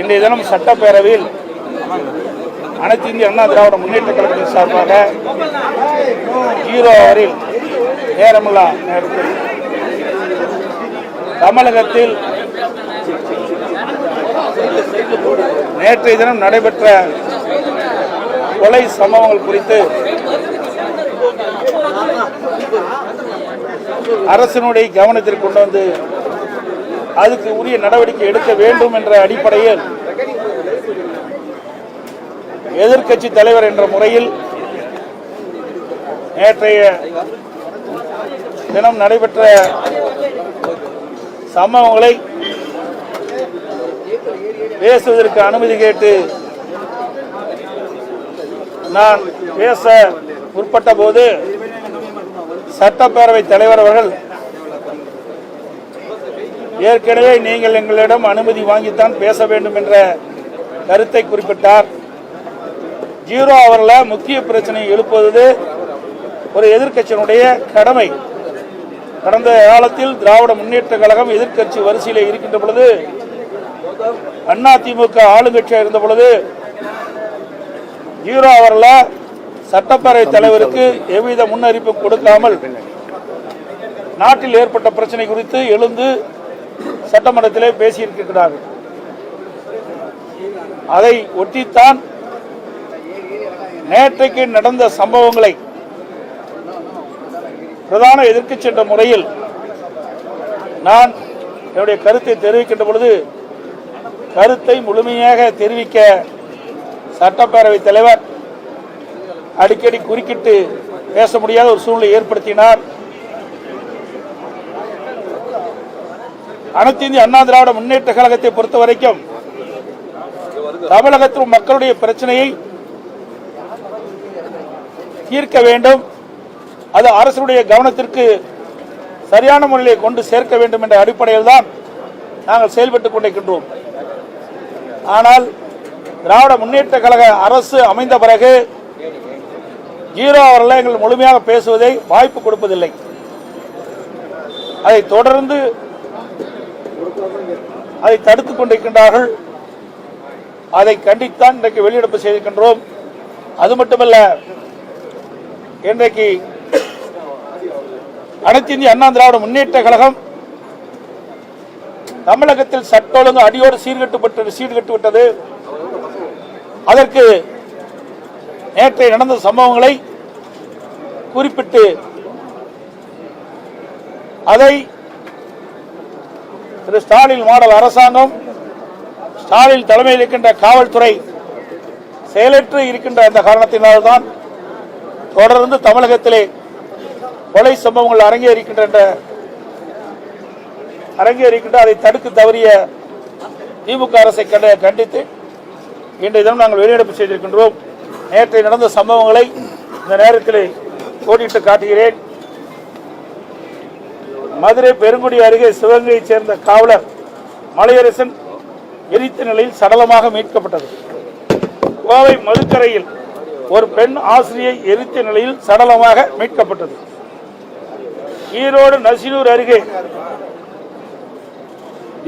இன்றைய தினம் சட்டப்பேரவையில் அனைத்து இந்திய அண்ணா திராவிட முன்னேற்ற கழகத்தின் சார்பாக ஜீரோ அவரில் நேரமில்லா நேரத்தில் தமிழகத்தில் நேற்றைய தினம் நடைபெற்ற கொலை சம்பவங்கள் குறித்து அரசினுடைய கவனத்திற்கு கொண்டு வந்து அதுக்கு உரிய நடவடிக்கை எடுக்க வேண்டும் என்ற அடிப்படையில் எதிர்க்கட்சி தலைவர் என்ற முறையில் நேற்றைய தினம் நடைபெற்ற சம்பவங்களை பேசுவதற்கு அனுமதி கேட்டு நான் பேச முற்பட்ட போது சட்டப்பேரவை தலைவர் அவர்கள் ஏற்கனவே நீங்கள் எங்களிடம் அனுமதி வாங்கித்தான் பேச வேண்டும் என்ற கருத்தை குறிப்பிட்டார். ஜீரோ அவரில் முக்கிய பிரச்சனை எழுப்புவது ஒரு எதிர்க்கட்சியினுடைய கடமை. கடந்த காலத்தில் திராவிட முன்னேற்ற கழகம் எதிர்க்கட்சி வரிசையில் இருக்கின்ற பொழுது அண்ணா திமுக ஆளுங்கட்சியாக இருந்த பொழுது ஜீரோ அவரில் சட்டப்பேரவை தலைவருக்கு எவ்வித முன்னறிப்பு கொடுக்காமல் நாட்டில் ஏற்பட்ட பிரச்சனை குறித்து எழுந்து சட்டமன்றத்திலே பேசியிருக்கிறார்கள். அதை ஒட்டித்தான் நேற்றைக்கு நடந்த சம்பவங்களை பிரதான எதிர்க்கட்சி என்ற முறையில் நான் என்னுடைய கருத்தை தெரிவிக்கின்ற பொழுது கருத்தை முழுமையாக தெரிவிக்க சட்டப்பேரவைத் தலைவர் அடிக்கடி குறுக்கிட்டு பேச முடியாத ஒரு சூழ்நிலை ஏற்படுத்தினார். அனைத்து இந்திய அண்ணா திராவிட முன்னேற்ற கழகத்தை பொறுத்த வரைக்கும் தமிழகத்தில் மக்களுடைய பிரச்சனையை தீர்க்க வேண்டும். அது அரசுடைய கவனத்திற்கு சரியான முறையிலே கொண்டு சேர்க்க வேண்டும் என்ற அடிப்படையில் தான் நாங்கள் செயல்பட்டுக் கொண்டிருக்கின்றோம். ஆனால் திராவிட முன்னேற்ற கழக அரசு அமைந்த பிறகு ஜீரோ அவர்கள் எங்கள் முழுமையாக பேசுவதை வாய்ப்பு கொடுப்பதில்லை. அதை தொடர்ந்து அதை தடுத்துக் கொண்டிருக்கின்றார்கள். அதை கண்டித்தான் இன்றைக்கு வெளியெடுப்பு செய்திருக்கின்றோம். அது மட்டுமல்ல இன்றைக்கு அனைத்து இந்திய அண்ணா திராவிட முன்னேற்ற கழகம் தமிழகத்தில் சட்ட ஒழுங்கு அடியோடு சீர்கட்டுப்பட்டு சீர்கட்டு விட்டது அதற்கு நேற்றை நடந்த சம்பவங்களை குறிப்பிட்டு அதை திரு ஸ்டாலின் மாடல் அரசாங்கம் ஸ்டாலின் தலைமையில் இருக்கின்ற காவல்துறை செயலற்று இருக்கின்ற அந்த காரணத்தினால்தான் தொடர்ந்து தமிழகத்திலே கொலை சம்பவங்கள் அரங்கேறிக்கின்ற அரங்கேறிக்கின்ற அதை தடுத்து தவறிய திமுக அரசை கண்ட கண்டித்து இன்றைய தினம் நாங்கள் வெளியிடப்பு செய்திருக்கின்றோம். நேற்று நடந்த சம்பவங்களை இந்த நேரத்தில் கோடிட்டு காட்டுகிறேன். மதுரை பெருங்குடி அருகே சிவகங்கையைச் சேர்ந்த காவலர் மலையரசன் எரித்த நிலையில் சடலமாக மீட்கப்பட்டது. கோவை மதுக்கரையில் ஒரு பெண் ஆசிரியை எரித்த நிலையில் சடலமாக மீட்கப்பட்டது. ஈரோடு நசினூர் அருகே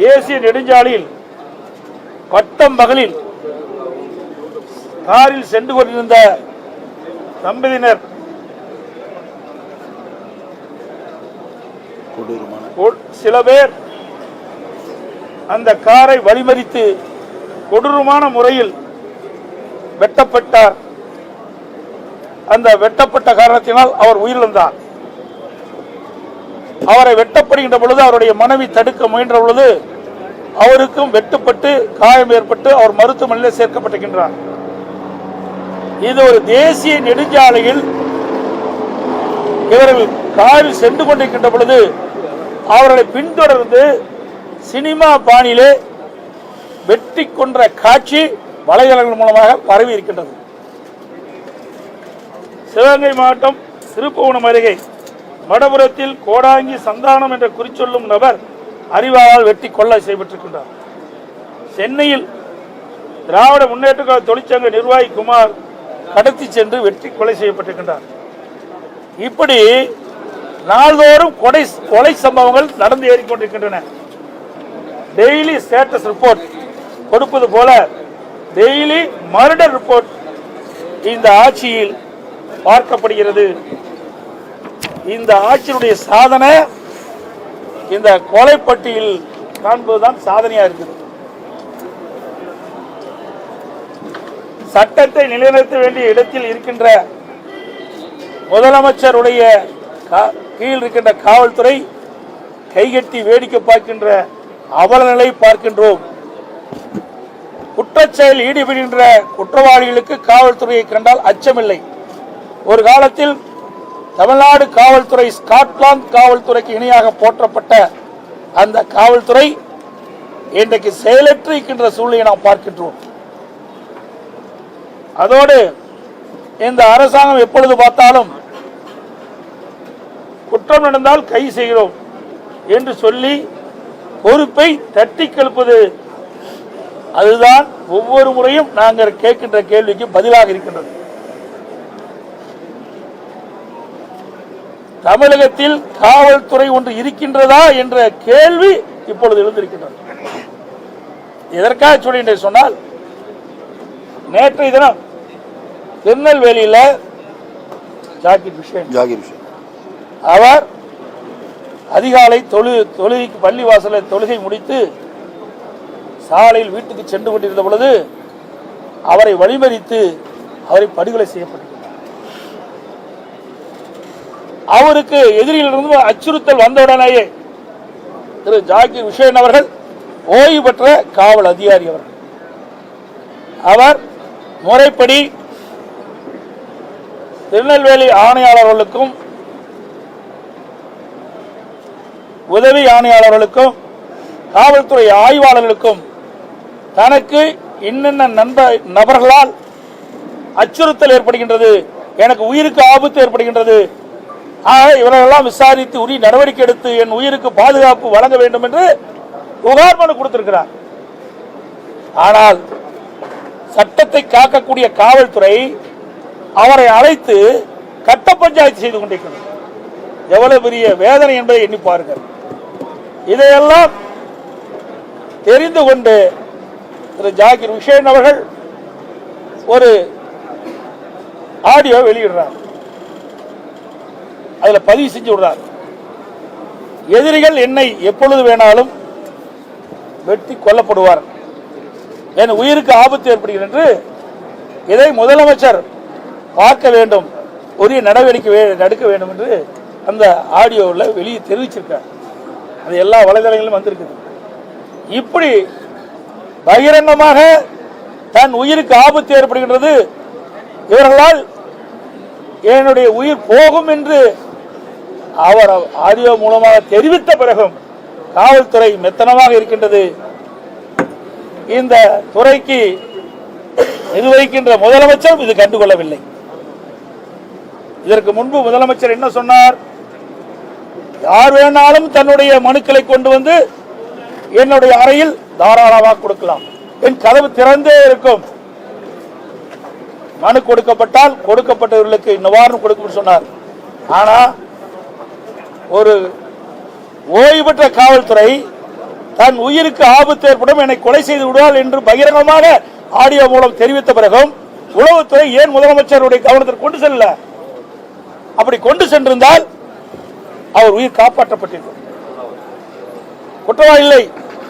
தேசிய நெடுஞ்சாலையில் பட்டம் பகலில் காரில் சென்று கொண்டிருந்த தம்பதியினர் சில பேர் அந்த காரை வழிமறித்து கொடூரமான முறையில் வெட்டப்பட்டார். அந்த வெட்டப்பட்ட காரணத்தினால் அவர் உயிரிழந்தார். அவரை வெட்டப்படுகின்ற பொழுது அவருடைய மனைவி தடுக்க முயன்ற பொழுது அவருக்கும் வெட்டுப்பட்டு காயம் ஏற்பட்டு அவர் மருத்துவமனையில் சேர்க்கப்பட்டிருக்கின்றார். இது ஒரு தேசிய நெடுஞ்சாலையில் இவர்கள் காரில் சென்று கொண்டிருக்கின்ற பொழுது அவர்களை பின்தொடர்ந்து சினிமா பாணியிலே வெட்டி கொன்ற காட்சி வலைதளங்கள் மூலமாக பரவி இருக்கின்றது. சிவகங்கை மாவட்டம் திருப்புவனம் அருகே வடபுறத்தில் கோடாங்கி சந்தானம் என்ற குறிச்சொல்லும் நபர் அறிவாளால் வெட்டி கொள்ளை செய்யப்பட்டிருக்கின்றார். சென்னையில் திராவிட முன்னேற்ற கழக தொழிற்சங்க நிர்வாகி குமார் கடத்தி சென்று வெட்டி கொலை செய்யப்பட்டிருக்கின்றார். இப்படி நாள்தோறும் கொடை கொலை சம்பவங்கள் நடந்து ஏறிக்கொண்டிருக்கின்றன. டெய்லி ஸ்டேட்டஸ் ரிப்போர்ட் கொடுப்பது போல டெய்லி மர்டர் ரிப்போர்ட் இந்த ஆட்சியில் பார்க்கப்படுகிறது. இந்த ஆட்சியினுடைய சாதனை இந்த கொலைப்பட்டியில் காண்பதுதான் சாதனையா இருக்குது. சட்டத்தை நிலைநிறுத்த வேண்டிய இடத்தில் இருக்கின்ற முதலமைச்சருடைய கா- கீழ் இருக்கின்ற காவல்துறை கைகட்டி வேடிக்கை பார்க்கின்ற அவலநிலை பார்க்கின்றோம். குற்றச்செயல் ஈடுபடுகின்ற குற்றவாளிகளுக்கு காவல்துறையை கண்டால் அச்சமில்லை. ஒரு காலத்தில் தமிழ்நாடு காவல்துறை ஸ்காட்லாந்து காவல்துறைக்கு இணையாக போற்றப்பட்ட அந்த காவல்துறை இன்றைக்கு செயலற்று இருக்கின்ற சூழ்நிலையை நாம் பார்க்கின்றோம். அதோடு இந்த அரசாங்கம் எப்பொழுது பார்த்தாலும் குற்றம் நடந்தால் கை செய்கிறோம் என்று சொல்லி பொறுப்பை தட்டி கெழுப்பது. அதுதான் ஒவ்வொரு முறையும் நாங்கள் கேட்கின்ற கேள்விக்கு பதிலாக இருக்கின்றது. தமிழகத்தில் காவல்துறை ஒன்று இருக்கின்றதா என்ற கேள்வி இப்பொழுது எழுந்திருக்கின்றது. எதற்காக சொல்கின்றேன் சொன்னால் நேற்றைய தினம் திருநெல்வேலியில் ஜாகிர் விஷயம் ஜாகிர் விஷயம் அவர் அதிகாலை தொழு தொழுகைக்கு பள்ளி வாசலில் தொழுகை முடித்து சாலையில் வீட்டுக்கு சென்று கொண்டிருந்த பொழுது அவரை வழிமறித்து அவரை படுகொலை செய்யப்பட்டது அவருக்கு எதிரியிலிருந்து அச்சுறுத்தல் வந்தவுடனேயே திரு ஜாகிர் விஷயன் அவர்கள் ஓய்வு பெற்ற காவல் அதிகாரி அவர்கள். அவர் முறைப்படி திருநெல்வேலி ஆணையாளர்களுக்கும் உதவி ஆணையாளர்களுக்கும் காவல்துறை ஆய்வாளர்களுக்கும் தனக்கு இன்னென்ன நண்ப நபர்களால் அச்சுறுத்தல் ஏற்படுகின்றது எனக்கு உயிருக்கு ஆபத்து ஏற்படுகின்றது ஆக இவர்களெல்லாம் விசாரித்து உரிய நடவடிக்கை எடுத்து என் உயிருக்கு பாதுகாப்பு வழங்க வேண்டும் என்று புகார் மனு கொடுத்திருக்கிறார். ஆனால் சட்டத்தை காக்கக்கூடிய காவல்துறை அவரை அழைத்து கட்ட பஞ்சாயத்து செய்து கொண்டிருக்கிறது. எவ்வளவு பெரிய வேதனை என்பதை எண்ணி பாருங்கள். இதையெல்லாம் தெரிந்து கொண்டு திரு ஜாகிர் உஷேன் அவர்கள் ஒரு ஆடியோ வெளியிடுறார். அதில் பதிவு செஞ்சு விடுறார். எதிரிகள் என்னை எப்பொழுது வேணாலும் வெட்டி கொல்லப்படுவார். என் உயிருக்கு ஆபத்து ஏற்படுகிறது என்று இதை முதலமைச்சர் பார்க்க வேண்டும். உரிய நடவடிக்கை எடுக்க வேண்டும் என்று அந்த ஆடியோவில் வெளியே தெரிவிச்சிருக்கார். அது எல்லா வலைதளங்களிலும் வந்திருக்குது. இப்படி பகிரங்கமாக தன் உயிருக்கு ஆபத்து ஏற்படுகின்றது. இவர்களால் என்னுடைய உயிர் போகும் என்று அவர் ஆடியோ மூலமாக தெரிவித்த பிறகும் காவல்துறை மெத்தனமாக இருக்கின்றது. இந்த துறைக்கு நிர்வகிக்கின்ற முதலமைச்சர் இது கண்டுகொள்ளவில்லை. இதற்கு முன்பு முதலமைச்சர் என்ன சொன்னார்? யார் வேணாலும் தன்னுடைய மனுக்களை கொண்டு வந்து என்னுடைய அறையில் தாராளமாக கொடுக்கலாம். என் கதவு திறந்தே இருக்கும். மனு கொடுக்கப்பட்டால் கொடுக்கப்பட்டவர்களுக்கு நிவாரணம் கொடுக்கும் சொன்னார். ஆனா ஒரு ஓய்வு பெற்ற காவல்துறை தன் உயிருக்கு ஆபத்து ஏற்படும் என்னை கொலை செய்து விடுவார் என்று பகிரங்கமாக ஆடியோ மூலம் தெரிவித்த பிறகும் உளவுத்துறை ஏன் முதலமைச்சருடைய கவனத்திற்கு கொண்டு செல்ல? அப்படி கொண்டு சென்றிருந்தால் அவர் உயிர் காப்பாற்றப்பட்டிருக்கும் குற்றவாளிகளை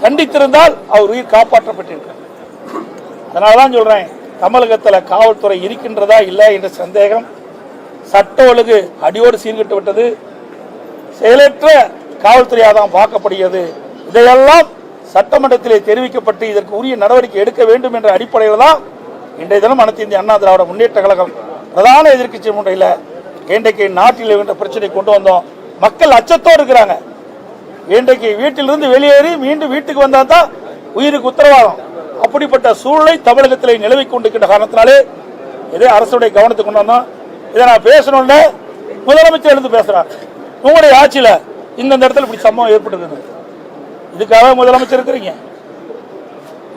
கண்டித்திருந்தால் அவர் உயிர் காப்பாற்றப்பட்டிருக்கும் அதனாலதான் சொல்றேன் தமிழகத்தில் காவல்துறை இருக்கின்றதா இல்லை என்ற சந்தேகம் சட்ட ஒழுங்கு அடியோடு சீர்கிட்டு விட்டது. செயலற்ற காவல்துறையாக தான் பார்க்கப்படுகிறது. இதையெல்லாம் சட்டமன்றத்திலே தெரிவிக்கப்பட்டு இதற்கு உரிய நடவடிக்கை எடுக்க வேண்டும் என்ற அடிப்படையில் தான் இன்றைய தினம் அனைத்து இந்திய அண்ணா திராவிட முன்னேற்ற கழகம் பிரதான எதிர்க்கட்சி முறையில் இன்றைக்கு நாட்டில் என்ற பிரச்சனை கொண்டு வந்தோம். மக்கள் அச்சத்தோடு இருக்கிறாங்க. இன்றைக்கு வீட்டிலிருந்து வெளியேறி மீண்டும் வீட்டுக்கு வந்தால் தான் உயிருக்கு உத்தரவாதம். அப்படிப்பட்ட சூழ்நிலை தமிழகத்தில் நிலவி கொண்டிருக்கின்ற காரணத்தினாலே இதே அரசுடைய கவனத்துக்கு கொண்டு வந்தோம். இதை நான் பேசணும்னு முதலமைச்சர் எழுந்து பேசுறார். உங்களுடைய ஆட்சியில் இந்தந்த இடத்துல இப்படி சம்பவம் ஏற்பட்டுருக்குது. இதுக்காக முதலமைச்சர் இருக்கிறீங்க.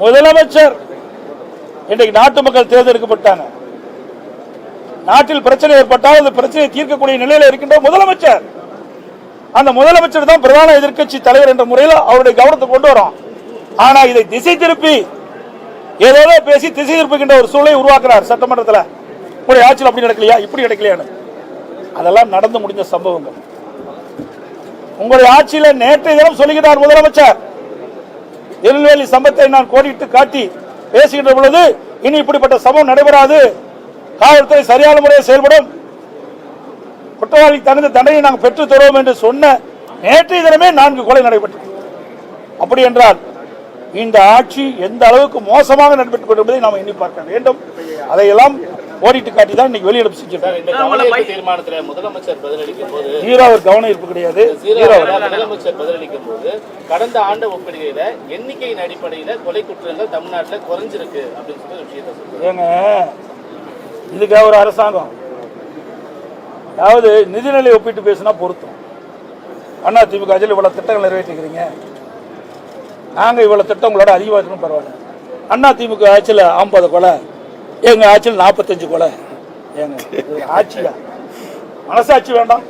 முதலமைச்சர் இன்றைக்கு நாட்டு மக்கள் தேர்ந்தெடுக்கப்பட்டாங்க. நாட்டில் பிரச்சனை ஏற்பட்டால் அந்த பிரச்சனையை தீர்க்கக்கூடிய நிலையில் இருக்கின்ற முதலமைச்சர். அந்த முதலமைச்சர் தான் பிரதான எதிர்க்கட்சி தலைவர் என்ற முறையில் அவருடைய கவனத்தை கொண்டு வரும். ஆனா இதை திசை திருப்பி ஏதோ பேசி திசை திருப்புகின்ற ஒரு சூழலை உருவாக்குறார் சட்டமன்றத்தில். இப்படி ஆட்சியில் அப்படி நடக்கலையா? இப்படி நடக்கலையான்னு. அதெல்லாம் நடந்து முடிஞ்ச சம்பவங்கள். உங்களுடைய ஆட்சியில் நேற்றைய தினம் சொல்லுகிறார் முதலமைச்சர். திருநெல்வேலி சம்பத்தை நான் கோடிட்டு காட்டி பேசுகின்ற பொழுது இனி இப்படிப்பட்ட சம்பவம் நடைபெறாது. காவல்துறை சரியான முறையில் செயல்படும். குற்றவாளி தகுந்த தண்டனை நாங்கள் பெற்றுத் தருவோம் என்று சொன்ன நேற்றைய தினமே நான்கு கொலை நடைபெற்றது. அப்படி என்றால் இந்த ஆட்சி எந்த அளவுக்கு மோசமாக நடைபெற்றுக் கொண்டிருப்பதை நாம் எண்ணி பார்க்க வேண்டும். அதையெல்லாம் ஓடிட்டு காட்டி தான் இன்னைக்கு வெளியிடம் செஞ்சிருக்காங்க தீர்மானத்துல முதலமைச்சர் பதிலளிக்கும் போது ஜீரோ அவர் கவனம் ஈர்ப்பு கிடையாது முதலமைச்சர் பதிலளிக்கும் போது கடந்த ஆண்டு ஒப்பிடுகையில எண்ணிக்கையின் அடிப்படையில கொலை குற்றங்கள் தமிழ்நாட்டுல குறைஞ்சிருக்கு அப்படின்னு சொல்லி ஒரு விஷயத்தை இதுக்காக ஒரு அரசாங்கம். அதாவது நிதிநிலை ஒப்பிட்டு பேசினா பொருத்தம். அண்ணா திமுக ஆட்சியில் இவ்வளோ திட்டங்கள் நிறைவேற்றிக்கிறீங்க நாங்கள் இவ்வளோ திட்டம் உங்களோட அதிகமாக இருக்கணும் பரவாயில்ல. அண்ணா திமுக ஆட்சியில் ஐம்பது கொலை எங்க ஆட்சியில் நாற்பத்தஞ்சு கொலை. ஏங்க ஆட்சியா? மனசாட்சி வேண்டாம்.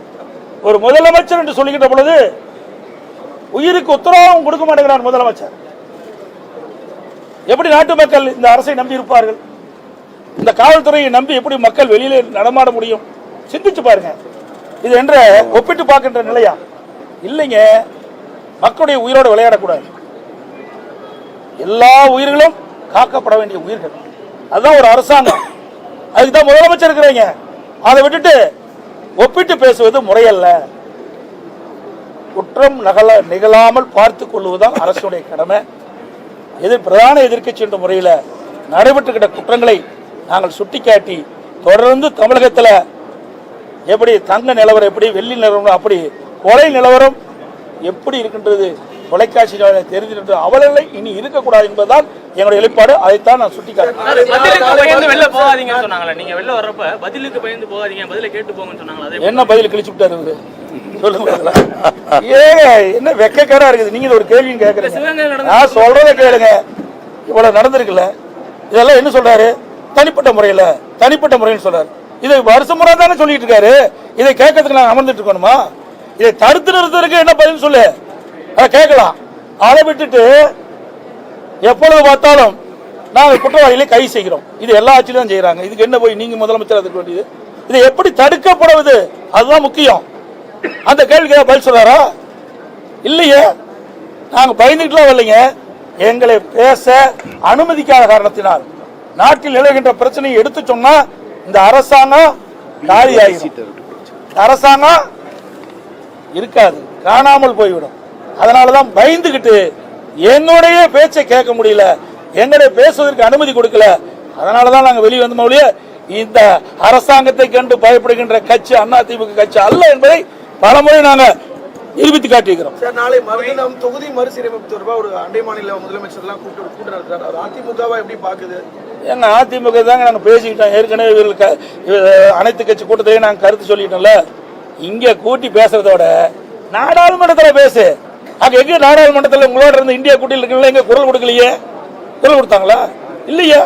ஒரு முதலமைச்சர் என்று சொல்லிக்கிட்ட பொழுது உயிருக்கு உத்தரவாதம் கொடுக்க மாட்டேங்கிறார் முதலமைச்சர். எப்படி நாட்டு மக்கள் இந்த அரசை நம்பி இருப்பார்கள்? இந்த காவல்துறையை நம்பி எப்படி மக்கள் வெளியில நடமாட முடியும்? சிந்திச்சு பாருங்க. இது என்ற ஒப்பிட்டு பார்க்கின்ற நிலையா? இல்லைங்க. மக்களுடைய உயிரோடு விளையாடக்கூடாது. எல்லா உயிர்களும் காக்கப்பட வேண்டிய உயிர்கள். அதுதான் ஒரு அரசாங்கம். அதுக்கு தான் முதலமைச்சர் இருக்கிறீங்க. அதை விட்டுட்டு ஒப்பிட்டு பேசுவது முறையல்ல. குற்றம் நகல நிகழாமல் பார்த்து கொள்வதுதான் அரசுடைய கடமை. எதிர் பிரதான எதிர்க்கட்சி என்ற முறையில் நடைபெற்றுக்கிட்ட குற்றங்களை நாங்கள் சுட்டிக்காட்டி தொடர்ந்து தமிழகத்தில் எப்படி தங்க நிலவரம் எப்படி வெள்ளி நிலவரம் அப்படி கொலை நிலவரம் எப்படி இருக்கின்றது? தொலைக்காட்சி தெரிஞ்சிருக்கின்ற அவலங்களை இனி இருக்கக்கூடாது என்பதுதான் எங்களுடைய வெளிப்பாடு அதைத்தான் நான் பயந்து வெளில போகாதீங்கன்னு சொன்னாங்களே. நீங்க வெளில வர்றப்ப பதிலுக்கு பயந்து போகாதீங்க. பதில கேட்டு போங்கன்னு சொன்னாங்களா. அதே என்ன பதில் கிழிச்சு விட்டாரு இவரு? சொல்லுங்க பார்க்கலாம். ஏங்க என்ன வெக்கக்கேடா இருக்குது? நீங்க ஒரு கேள்வியும் கேட்கறீங்க. நான் சொல்றத கேளுங்க. இவ்வளவு நடந்திருக்குல்ல. இதெல்லாம் என்ன சொல்றாரு? தனிப்பட்ட முறையில தனிப்பட்ட முறைன்னு சொல்றாரு. இதை வருஷம் முறை தானே சொல்லிட்டு இருக்காரு இதை கேட்கறதுக்கு நான் அமர்ந்துட்டு இருக்கணுமா? இதை தடுத்து நிறுத்துறதுக்கு என்ன பதில் சொல்லு. அதை கேட்கலாம். அதை விட்டுட்டு எப்பொழுது பார்த்தாலும் நாங்கள் குற்றவாளிகளை கை செய்கிறோம். இது எல்லா ஆட்சியிலும் செய்யறாங்க இதுக்கு என்ன போய் நீங்க முதலமைச்சர் அதுக்கு வேண்டியது? இது எப்படி தடுக்கப்படுவது? அதுதான் முக்கியம். அந்த கேள்விக்கு பதில் சொல்றாரா? இல்லையே. நாங்கள் பயந்துட்டுலாம் வரலைங்க. எங்களை பேச அனுமதிக்காத காரணத்தினால் நாட்டில் நிலவுகின்ற பிரச்சனையை எடுத்து சொன்னா இந்த அரசாங்கம் காலியாகிடும் இந்த அரசாங்கம் இருக்காது காணாமல் போய்விடும். அதனாலதான் பயந்துகிட்டு என்னுடைய பேச்சை கேட்க முடியல என்னுடைய பேசுவதற்கு அனுமதி கொடுக்கல. அதனாலதான் நாங்க வெளியே வந்த ஒழிய இந்த அரசாங்கத்தை கண்டு பயப்படுகின்ற கட்சி அதிமுக கட்சி அல்ல என்பதை பலமுறை நாங்க நிரூபித்து காட்டியிருக்கிறோம். சார் நாளை மறுதினம் தொகுதி மறுசீரமைப்பு தொடர்பாக ஒரு அண்டை மாநில முதலமைச்சர்லாம் ஒரு கூட்டம் நடத்துறாரு. அதிமுகவை எப்படி பாக்குது எங்க அதிமுக தாங்க நாங்க பேசிக்கிட்டோம். ஏற்கனவே இவர்கள் அனைத்து கட்சி கூட்டத்தையும் நாங்க கருத்து சொல்லிட்டோம்ல. இங்க கூட்டி பேசுறதோட நாடாளுமன்றத்துல பேசு. அங்க எங்க நாடாளுமன்றத்துல உங்களோட இருந்த இந்தியா கூட்டியில் இருக்கல எங்க குரல் கொடுக்கலையே. குரல் கொடுத்தாங்களா? இல்லையா.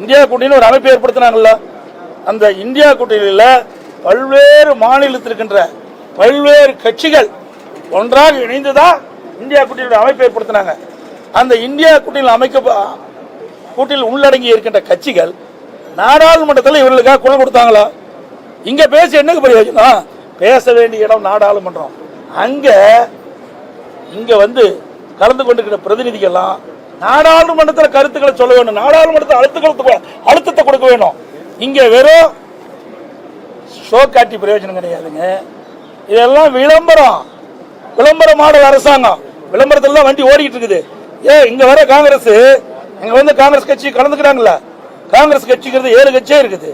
இந்தியா கூட்டணின்னு ஒரு அமைப்பு ஏற்படுத்தினாங்கல்ல. அந்த இந்தியா கூட்டணியில பல்வேறு மாநிலத்தில் இருக்கின்ற பல்வேறு கட்சிகள் ஒன்றாக இணைந்துதான் இந்தியா கூட்டணியோட அமைப்பு ஏற்படுத்தினாங்க. அந்த இந்தியா கூட்டணியில் அமைக்க கூட்டில் உள்ளடங்கி இருக்கின்ற கட்சிகள் நாடாளுமன்றத்தில் இவர்களுக்காக குரல் கொடுத்தாங்களா? இங்க பேசி என்னங்க பிரயோஜனம்? பேச வேண்டிய இடம் நாடாளுமன்றம். அங்க இங்க வந்து கலந்து கொண்டிருக்கிற பிரதிநிதிகள்லாம் நாடாளுமன்றத்தில் கருத்துக்களை சொல்ல வேண்டும். நாடாளுமன்றத்தில் அழுத்தத்தை அழுத்தத்தை கொடுக்க வேணும். இங்க வெறும் ஷோ காட்டி பிரயோஜனம் கிடையாதுங்க. இதெல்லாம் விளம்பரம். விளம்பரம் மாடல் அரசாங்கம். விளம்பரத்துல தான் வண்டி ஓடிக்கிட்டு இருக்குது ஏ இங்க வர காங்கிரஸ் இங்க வந்து காங்கிரஸ் கட்சி கலந்துக்கிறாங்களா காங்கிரஸ் கட்சிங்கிறது ஏழு கட்சியே இருக்குது.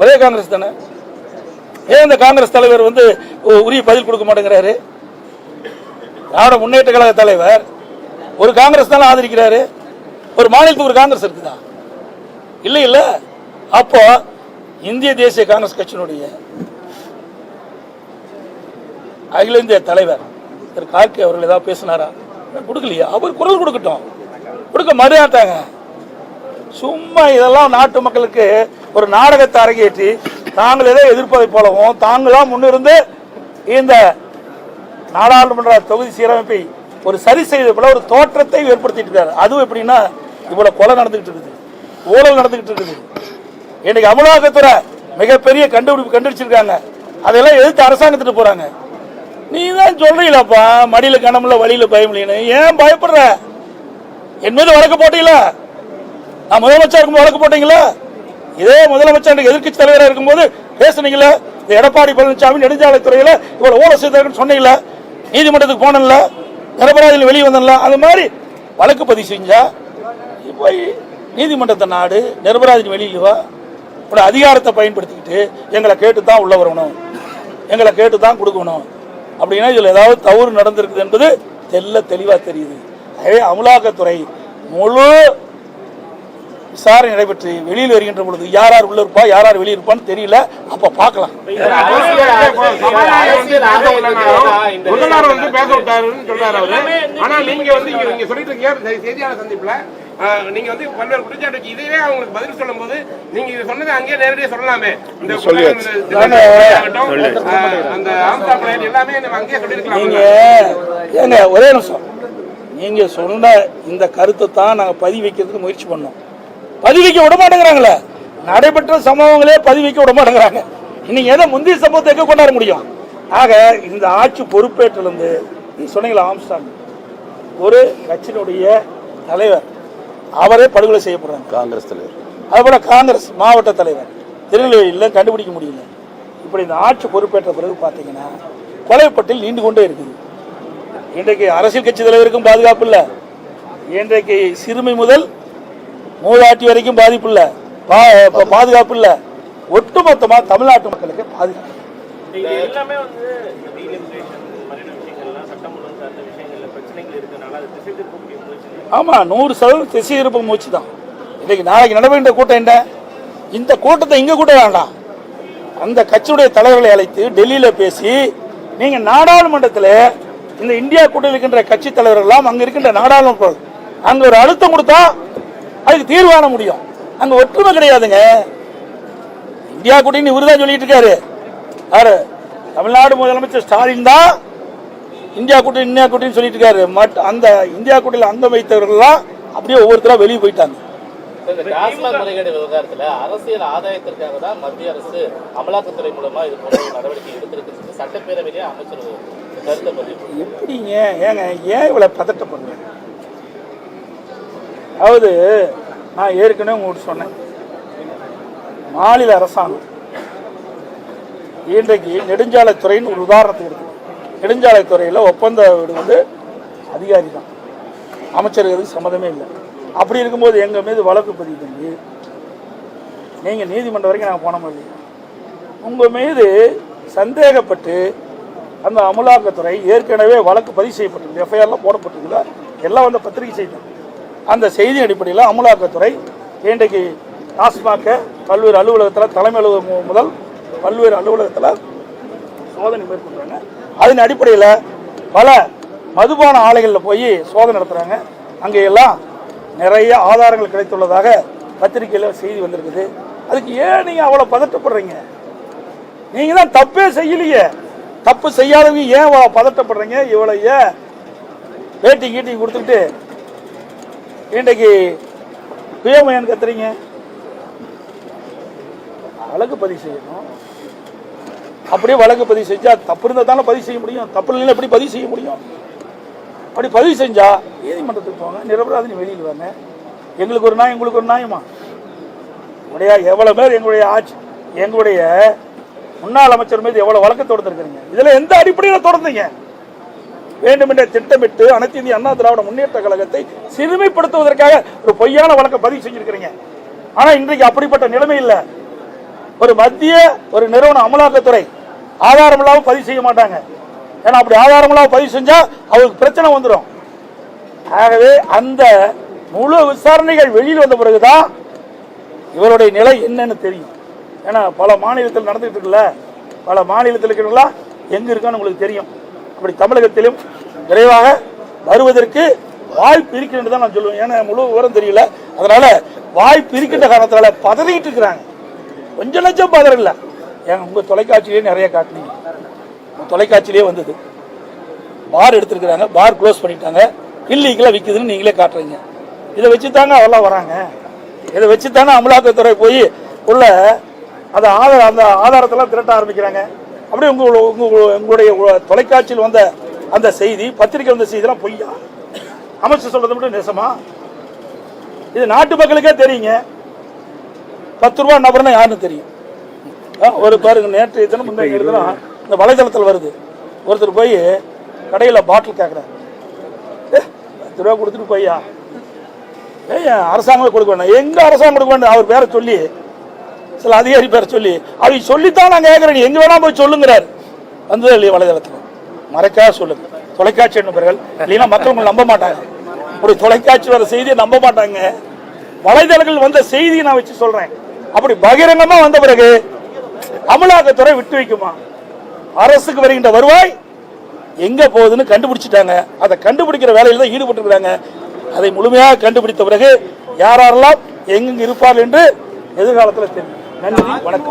ஒரே காங்கிரஸ் தானே? ஏன் இந்த காங்கிரஸ் தலைவர் வந்து உரிய பதில் கொடுக்க மாட்டேங்கிறாரு? திராவிட முன்னேற்ற கழக தலைவர். ஒரு காங்கிரஸ் தானே ஆதரிக்கிறாரு? ஒரு மாநிலத்துக்கு ஒரு காங்கிரஸ் இருக்குதா? இல்லை இல்லை அப்போ இந்திய தேசிய காங்கிரஸ் கட்சியினுடைய அகில இந்திய தலைவர் திரு கார்கே அவர்கள் ஏதாவது பேசினாரா? கொடுக்கலையா. அவர் குரல் கொடுக்கட்டும். கொடுக்க மறுத்தாங்க சும்மா இதெல்லாம் நாட்டு மக்களுக்கு ஒரு நாடகத்தை அரங்கேற்றி தாங்கள் எதை எதிர்ப்பதை போலவும் தாங்களாம் முன்னிருந்து இந்த நாடாளுமன்ற தொகுதி சீரமைப்பை ஒரு சரி செய்த போல ஒரு தோற்றத்தை ஏற்படுத்திட்டு இருக்காரு. அதுவும் எப்படின்னா இவ்வளவு கொலை நடந்துகிட்டு இருக்குது. ஊழல் நடந்துகிட்டு இருக்குது. இன்னைக்கு அமலாக்கத்துறை மிகப்பெரிய கண்டுபிடிப்பு கண்டுபிடிச்சிருக்காங்க. அதெல்லாம் எதிர்த்து அரசாங்கத்துட்டு போறாங்க. நீ தான் சொல்றீங்களாப்பா? மடியில கனமுல வழியில பயமில்லைன்னு ஏன் பயப்படுற? என் மீது வழக்கு போட்டீங்களா? நான் முதலமைச்சர் இருக்கும்போது வழக்கு போட்டீங்களா? இதே முதலமைச்சர் எதிர்க்கட்சி தலைவராக இருக்கும்போது பேசுனீங்களா? இந்த எடப்பாடி பழனிசாமி நெடுஞ்சாலைத்துறையில இவ்வளவு ஊழல் செய்தாருன்னு சொன்னீங்களா? நீதிமன்றத்துக்கு போனல நிரபராதியில் வெளியே வந்தல அது மாதிரி வழக்கு பதிவு செஞ்சா இப்போ நீதிமன்றத்தை நாடு நிரபராதின் வெளியில வா. இப்படி அதிகாரத்தை பயன்படுத்திக்கிட்டு எங்களை கேட்டு தான் உள்ள வரணும். எங்களை கேட்டு தான் கொடுக்கணும். அப்படின்னா இதில் ஏதாவது தவறு நடந்திருக்குது என்பது தெல்ல தெளிவாக தெரியுது. எனவே அமலாக்கத்துறை முழு விசாரணை நடைபெற்று வெளியில் வருகின்ற பொழுது யார் யார் உள்ள இருப்பா யார் யார் வெளியே இருப்பான்னு தெரியல. அப்ப பார்க்கலாம். முதல்வர் வந்து பேச விட்டாருன்னு சொல்றாரு அவரு ஆனா நீங்க வந்து நீங்க நீங்க பல்வேறு குற்றச்சாட்டு வச்சு இதே அவங்களுக்கு பதில் சொல்லும் போது நீங்க இது சொன்னதை அங்கேயே நேரடியாக சொல்லலாமே இந்த அந்த எல்லாமே நம்ம அங்கேயே நீங்க சொல்லிருக்கலாம் ஏங்க ஒரே நிமிஷம். நீங்க சொன்ன இந்த கருத்தை தான் நாங்க பதிவு வைக்கிறதுக்கு முயற்சி பண்ணோம். பதிவு வைக்க விட மாட்டேங்கிறாங்களே நடைபெற்ற சம்பவங்களே பதிவு வைக்க விட மாட்டேங்கிறாங்க இன்னைக்கு எதை முந்தைய சம்பவத்தை எங்க கொண்டாட முடியும்? ஆக இந்த ஆட்சி பொறுப்பேற்றிலிருந்து நீ சொன்னீங்களா ஆம்ஸ்டாங். ஒரு கட்சியினுடைய தலைவர் அவரே படுகொலை செய்யப்படுறாங்க. காங்கிரஸ் தலைவர். அதுபோல காங்கிரஸ் மாவட்ட தலைவர். திருநெல்வேலியில் கண்டுபிடிக்க முடியல. இப்படி இந்த ஆட்சி பொறுப்பேற்ற பிறகு பார்த்தீங்கன்னா கொலைப்பட்டில் நீண்டு கொண்டே இருக்குது. இன்றைக்கு அரசியல் கட்சி தலைவருக்கும் பாதுகாப்பு இல்லை. இன்றைக்கு சிறுமி முதல் மூதாட்டி வரைக்கும் பாதிப்பு இல்லை. பாதுகாப்பு இல்லை. ஒட்டுமொத்தமாக தமிழ்நாட்டு மக்களுக்கு பாதுகாப்பு. இது எல்லாமே வந்து டீலிமிட்டேஷன் மாதிரியான விஷயங்கள்லாம் சட்டம் ஒழுங்கு சார்ந்த விஷயங்கள்ல பிரச்சனைகள் இருக்கனால அது திசை திருப்பக்கூடிய முயற்சி ஆமா நூறு சதவீதம் திசை இருப்பு மூச்சு தான். இன்னைக்கு நாளைக்கு நடைபெறுகின்ற கூட்டம் என்ன? இந்த கூட்டத்தை இங்க கூட வேண்டாம். அந்த கட்சியுடைய தலைவர்களை அழைத்து டெல்லியில பேசி நீங்க நாடாளுமன்றத்தில் இந்த இந்தியா கூட்டத்தில் இருக்கின்ற கட்சி தலைவர்கள் எல்லாம் அங்க இருக்கின்ற நாடாளுமன்ற அங்க ஒரு அழுத்தம் கொடுத்தா அதுக்கு தீர்வு காண முடியும். அங்க ஒற்றுமை கிடையாதுங்க. இந்தியா கூட்டணி இவரு தான் சொல்லிட்டு இருக்காரு. யாரு? தமிழ்நாடு முதலமைச்சர் ஸ்டாலின் தான் இந்தியா கூட்டணி இந்தியா கூட்டணி சொல்லிட்டு இருக்காரு. மட் அந்த இந்தியா கூட்டணியில் அங்கம் வைத்தவர்கள்லாம் அப்படியே ஒவ்வொருத்தரா வெளியே போயிட்டாங்க. அரசியல் ஆதாயத்திற்காக தான் மத்திய அரசு அமலாக்கத்துறை மூலமா இது போன்ற நடவடிக்கை எடுத்திருக்கு சட்டப்பேரவையிலே அமைச்சர் எப்படிங்க? ஏங்க ஏன் இவ்வளவு பதட்டப்படுறேன் அதாவது நான் ஏற்கனவே உங்கள்கிட்ட சொன்னேன். மாநில அரசாங்கம் இன்றைக்கு நெடுஞ்சாலைத்துறையின் ஒரு உதாரணத்துக்கு இருக்கு நெடுஞ்சாலைத்துறையில் ஒப்பந்த வீடு வந்து அதிகாரி தான். அமைச்சர்களுக்கு சம்மதமே இல்லை. அப்படி இருக்கும்போது எங்கள் மீது வழக்கு பதிவு பண்ணி நீங்கள் நீதிமன்றம் வரைக்கும் நாங்கள் போன மாதிரி. உங்கள் மீது சந்தேகப்பட்டு அந்த அமலாக்கத்துறை ஏற்கனவே வழக்கு பதிவு செய்யப்பட்டிருக்கு. எஃப்ஐஆர்லாம் போடப்பட்டிருக்குல்ல? எல்லாம் வந்து பத்திரிகை செய்தாங்க அந்த செய்தி அடிப்படையில் அமலாக்கத்துறை இன்றைக்கு டாஸ்மாக பல்வேறு அலுவலகத்தில் தலைமை அலுவலகம் முதல் பல்வேறு அலுவலகத்தில் சோதனை மேற்கொள்றாங்க. அதன் அடிப்படையில் பல மதுபான ஆலைகளில் போய் சோதனை நடத்துகிறாங்க அங்கேயெல்லாம் நிறைய ஆதாரங்கள் கிடைத்துள்ளதாக பத்திரிகையில் செய்தி வந்திருக்குது. அதுக்கு ஏன் நீங்கள் அவ்வளோ பதட்டப்படுறீங்க? நீங்கள் தான் தப்பே செய்யலையே. தப்பு செய்யாதவங்க ஏன் அவ்வளோ பதட்டப்படுறீங்க? இவ்வளோ ஏன் பேட்டி கீட்டி கொடுத்துட்டு இன்றைக்கு சுயமயன் கத்துறீங்க. வழக்கு பதிவு செய்யணும். அப்படியே வழக்கு பதிவு செஞ்சா தப்பு இருந்தால் தானே பதிவு செய்ய முடியும். தப்பு இல்லைன்னா எப்படி பதிவு செய்ய முடியும்? அப்படி பதிவு செஞ்சா நீதிமன்றத்துக்கு போங்க. நிரபராதினி வெளியில் வாங்க. எங்களுக்கு ஒரு நாய் உங்களுக்கு ஒரு நாயமா உடைய எவ்வளவு பேர் எங்களுடைய ஆட்சி எங்களுடைய முன்னாள் அமைச்சர் மீது எவ்வளோ வழக்கு தொடர்ந்துருக்குறீங்க இதில் எந்த அடிப்படையில் தொடர்ந்தீங்க வேண்டுமென்றே திட்டமிட்டு அனைத்து இந்திய அண்ணா திராவிட முன்னேற்ற கழகத்தை சிறுமைப்படுத்துவதற்காக ஒரு பொய்யான வழக்கை பதிவு செஞ்சிருக்கிறீங்க. ஆனா இன்றைக்கு அப்படிப்பட்ட நிலைமை இல்லை. ஒரு மத்திய ஒரு நிறுவன அமலாக்கத்துறை ஆதாரம் இல்லாமல் பதிவு செய்ய மாட்டாங்க. ஏன்னா அப்படி ஆதாரம் இல்லாமல் பதிவு செஞ்சா அவருக்கு பிரச்சனை வந்துடும் ஆகவே அந்த முழு விசாரணைகள் வெளியில் வந்த பிறகுதான் இவருடைய நிலை என்னன்னு தெரியும். ஏன்னா பல மாநிலத்தில் நடந்துகிட்டு இருக்குல்ல? பல மாநிலத்தில் இருக்கிறவங்களா எங்க இருக்கான்னு உங்களுக்கு தெரியும். அப்படி தமிழகத்திலும் விரைவாக வருவதற்கு வாய்ப்பு இருக்கிறது தான் நான் சொல்லுவேன். ஏன்னா முழு விவரம் தெரியல. அதனால வாய்ப்பு இருக்கின்ற காரணத்தால பதறிட்டு இருக்கிறாங்க. கொஞ்சம் லட்சம் பதறல ஏன் உங்க தொலைக்காட்சியிலே நிறைய காட்டுனீங்க. தொலைக்காட்சியிலே வந்தது. பார் எடுத்திருக்கிறாங்க. பார் க்ளோஸ் பண்ணிட்டாங்க. இல்லீகலாக விற்குதுன்னு நீங்களே காட்டுறீங்க. இதை வச்சு தாங்க அவெல்லாம் வராங்க. இதை வச்சு தானே அமலாக்கத்துறை போய் உள்ள அந்த ஆதார அந்த ஆதாரத்தெல்லாம் திரட்ட ஆரம்பிக்கிறாங்க. அப்படியே உங்க உங்க- உங்களுடைய தொலைக்காட்சியில் வந்த அந்த செய்தி பத்திரிக்கை வந்த செய்திலாம் பொய்யா? அமைச்சர் சொல்றது மட்டும் நெசமா? இது நாட்டு மக்களுக்கே தெரியுங்க. பத்து ரூபா நபர்னா யாருன்னு தெரியும். ஒரு பாருங்க நேற்று தினம் இந்த வலைதளத்தில் வருது. ஒருத்தர் போய் கடையில் பாட்டில் கேட்குறாரு பத்து ரூபா கொடுத்துட்டு போய்யா? ஏய் அரசாங்கமே கொடுக்க வேண்டாம் எங்க அரசாங்கம் கொடுக்க வேண்டாம்? அவர் பேரை சொல்லி சில அதிகாரி பேர் சொல்லி அவங்க சொல்லித்தான் நான் கேட்குறேன் எங்க வேணா போய் சொல்லுங்கிறார். வந்தது இல்லையா வலைதளத்தில். மறைக்காத சொல்லுங்க. தொலைக்காட்சி நண்பர்கள் இல்லைன்னா மக்கள் நம்ப மாட்டாங்க. ஒரு தொலைக்காட்சி வர செய்தியை நம்ப மாட்டாங்க. வலைதளங்கள் வந்த செய்தியை நான் வச்சு சொல்றேன். அப்படி பகிரங்கமா வந்த பிறகு அமலாக்கத்துறை விட்டு வைக்குமா? அரசுக்கு வருகின்ற வருவாய் எங்க போகுதுன்னு கண்டுபிடிச்சிட்டாங்க. அதை கண்டுபிடிக்கிற வேலையில் தான் ஈடுபட்டுருக்காங்க அதை முழுமையாக கண்டுபிடித்த பிறகு யாரெல்லாம் எங்கெங்க இருப்பார்கள் என்று எதிர்காலத்தில் தெரியும். நன்றி வணக்கம்.